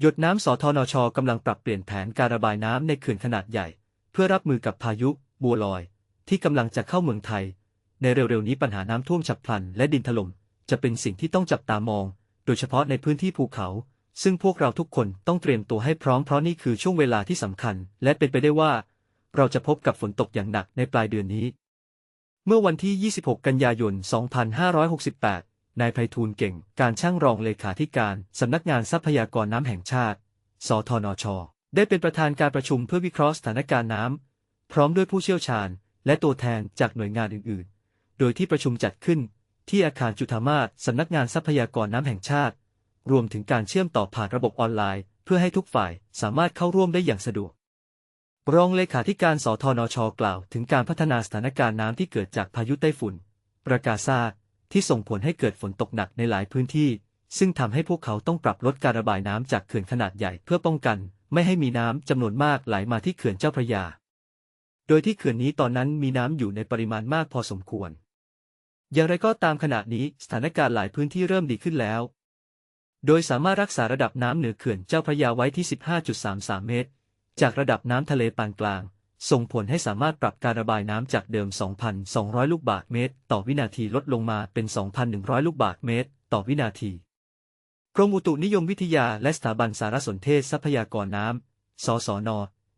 หยดน้ำสทนชกำลังปรับเปลี่ยนแผนการระบายน้ำในเขื่อนขนาดใหญ่ เพื่อรับมือกับพายุบัวลอย ที่กำลังจะเข้าเมืองไทย ในเร็วๆนี้ปัญหาน้ำท่วมฉับพลันและดินถล่มจะเป็นสิ่งที่ต้องจับตามอง โดยเฉพาะในพื้นที่ภูเขา ซึ่งพวกเราทุกคนต้องเตรียมตัวให้พร้อมเพราะนี่คือช่วงเวลาที่สำคัญ และเป็นไปได้ว่า เราจะพบกับฝนตกอย่างหนักในปลายเดือนนี้ เมื่อวันที่ 26 กันยายน 2568 นายไพฑูรย์เก่ง การช่างรองเลขาธิการสำนักงานทรัพยากรน้ำแห่งชาติ สทนช ได้เป็นประธานการประชุมเพื่อวิเคราะห์สถานการณ์น้ำ พร้อมด้วยผู้เชี่ยวชาญ และตัวแทนจากหน่วยงานอื่น ๆ โดยที่ประชุมจัดขึ้น ที่อาคารจุฑามาศสำนักงานทรัพยากรน้ำแห่งชาติ รวมถึงการเชื่อมต่อผ่านระบบออนไลน์ เพื่อให้ทุกฝ่ายสามารถเข้าร่วมได้อย่างสะดวก รองเลขาธิการสทนช กล่าว ถึงการพัฒนาสถานการณ์น้ำที่เกิดจากพายุไต้ฝุ่น ประกาซา ที่ส่งผลให้เกิดฝนตกหนักในหลายพื้นที่ ซึ่งทำให้พวกเขาต้องปรับลดการระบายน้ำจากเขื่อนขนาดใหญ่เพื่อป้องกัน ไม่ให้มีน้ำจำนวนมากไหลมาที่เขื่อนเจ้าพระยา โดยที่เขื่อนนี้ตอนนั้นมีน้ำอยู่ในปริมาณมากพอสมควร อย่างไรก็ตามขณะนี้สถานการณ์หลายพื้นที่เริ่มดีขึ้นแล้ว โดยสามารถรักษาระดับน้ำเหนือเขื่อนเจ้าพระยาไว้ที่ 15.33 เมตร จากระดับน้ำทะเลปานกลาง ส่งผลให้สามารถปรับการระบายน้ำจากเดิม 2,200 ลูกบาศก์เมตร ต่อวินาทีลดลงมาเป็น 2,100 ลูกบาศก์เมตร ต่อวินาที กรมอุตุนิยมวิทยาและสถาบันสารสนเทศทรัพยากรน้ำ สสน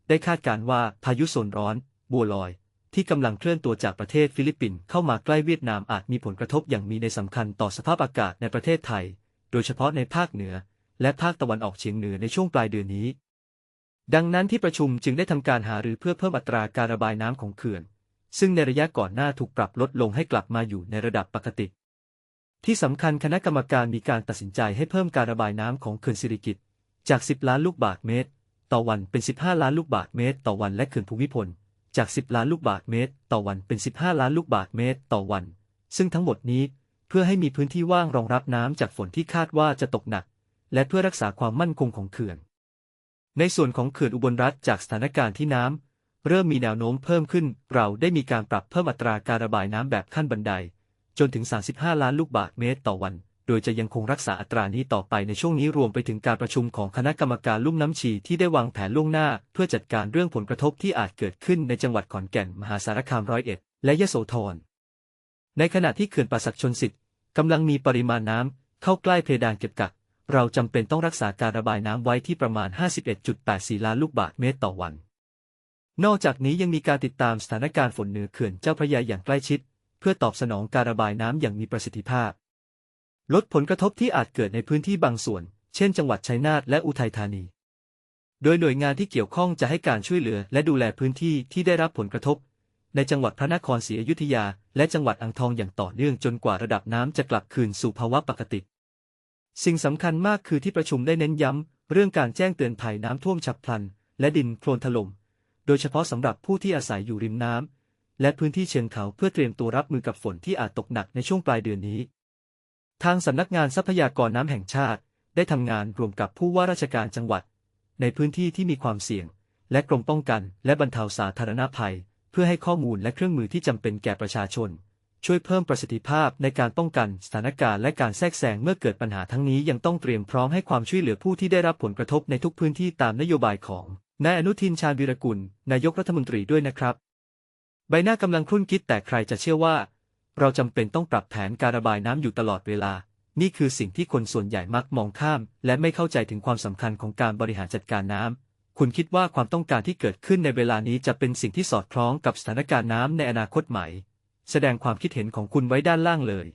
ได้คาดการณ์ว่าพายุโซนร้อน บัวลอย ที่กำลังเคลื่อนตัวจากประเทศฟิลิปปินส์เข้ามาใกล้เวียดนามอาจมีผลกระทบอย่างมีในสำคัญต่อสภาพอากาศในประเทศไทย โดยเฉพาะในภาคเหนือ และภาคตะวันออกเฉียงเหนือในช่วงปลายเดือนนี้ ดังนั้นที่ประชุมจึงได้ทำการหารือเพื่อเพิ่มอัตราการระบายน้ำของเขื่อน ซึ่งในระยะก่อนหน้าถูกปรับลดลงให้กลับมาอยู่ในระดับปกติ ที่สำคัญคณะกรรมการมีการตัดสินใจให้เพิ่มการระบายน้ำของเขื่อนสิริกิติ์จาก 10 ล้านลูกบาศก์เมตร ต่อวันเป็น 15 ล้านลูกบาศก์เมตร ต่อวันและเขื่อนภูมิพล จาก 10 ล้านลูกบาศก์เมตร ต่อวันเป็น 15 ล้านลูกบาศก์เมตร ต่อวัน ซึ่งทั้งหมดนี้เพื่อให้มีพื้นที่ว่างรองรับน้ำจากฝนที่คาดว่าจะตกหนัก และเพื่อรักษาความมั่นคงของเขื่อน ในส่วนของเขื่อนอุบลรัฐจากสถานการณ์ที่น้ำเริ่มมีแนวโน้มเพิ่มขึ้น เราได้มีการปรับเพิ่มอัตราการระบายน้ำแบบขั้นบันได จนถึง 35 ล้านลูกบาศก์เมตรต่อวัน โดยจะยังคงรักษาอัตรานี้ต่อไปในช่วงนี้รวมไปถึงการประชุมของคณะกรรมการลุ่มน้ำชีที่ได้วางแผนล่วงหน้า เพื่อจัดการเรื่องผลกระทบที่อาจเกิดขึ้นในจังหวัดขอนแก่น มหาสารคามร้อยเอ็ด และยะโสธร ในขณะที่เขื่อนป่าศักชนสิทธิ์กำลังมีปริมาณน้ำเข้าใกล้เพดานเก็บกัก เราจำเป็นต้องรักษาการระบายน้ำไว้ที่ประมาณ 51.84 ล้านลูกบาศก์เมตรต่อวัน นอกจากนี้ยังมีการติดตามสถานการณ์ฝนเหนือเขื่อนเจ้าพระยาอย่างใกล้ชิด เพื่อตอบสนองการระบายน้ำอย่างมีประสิทธิภาพ ลดผลกระทบที่อาจเกิดในพื้นที่บางส่วน เช่น จังหวัดชัยนาทและอุทัยธานี โดยหน่วยงานที่เกี่ยวข้องจะให้การช่วยเหลือ และดูแลพื้นที่ที่ได้รับผลกระทบ ในจังหวัดพระนครศรีอยุธยา และจังหวัดอ่างทองอย่างต่อเนื่องจนกว่าระดับน้ำจะกลับคืนสู่ภาวะปกติ สิ่งสำคัญมากคือที่ประชุมได้เน้นย้ำ เรื่องการแจ้งเตือนภัยน้ำท่วมฉับพลัน และดินโคลนถล่ม โดยเฉพาะสำหรับผู้ที่อาศัยอยู่ริมน้ำและพื้นที่เชิงเขาเพื่อเตรียมตัวรับมือกับฝนที่อาจตกหนักในช่วงปลายเดือนนี้ ทางสำนักงานทรัพยากรน้ำแห่งชาติ ได้ทำงานรวมกับผู้ว่าราชการจังหวัด ในพื้นที่ที่มีความเสี่ยง และกรมป้องกัน และบรรเทาสาธารณภัย เพื่อให้ข้อมูลและเครื่องมือที่จำเป็นแก่ประชาชน ช่วยเพิ่มประสิทธิภาพในการป้องกันสถานการณ์และการแทรกแซงเมื่อเกิดปัญหาทั้งนี้ยังต้องเตรียมพร้อมให้ความช่วยเหลือผู้ที่ได้รับผลกระทบในทุกพื้นที่ตามนโยบายของนายอนุทินชาญวีรกุล นายกรัฐมนตรีด้วยนะครับ ใบหน้ากำลังครุ่นคิดแต่ใครจะเชื่อว่า เราจำเป็นต้องปรับแผนการระบายน้ำอยู่ตลอดเวลา นี่คือสิ่งที่คนส่วนใหญ่มักมองข้าม และไม่เข้าใจถึงความสำคัญของการบริหารจัดการน้ำคุณคิดว่าความต้องการที่เกิดขึ้นในเวลานี้จะเป็นสิ่งที่สอดคล้องกับสถานการณ์น้ำในอนาคตไหม แสดงความคิดเห็นของคุณไว้ด้านล่างเลย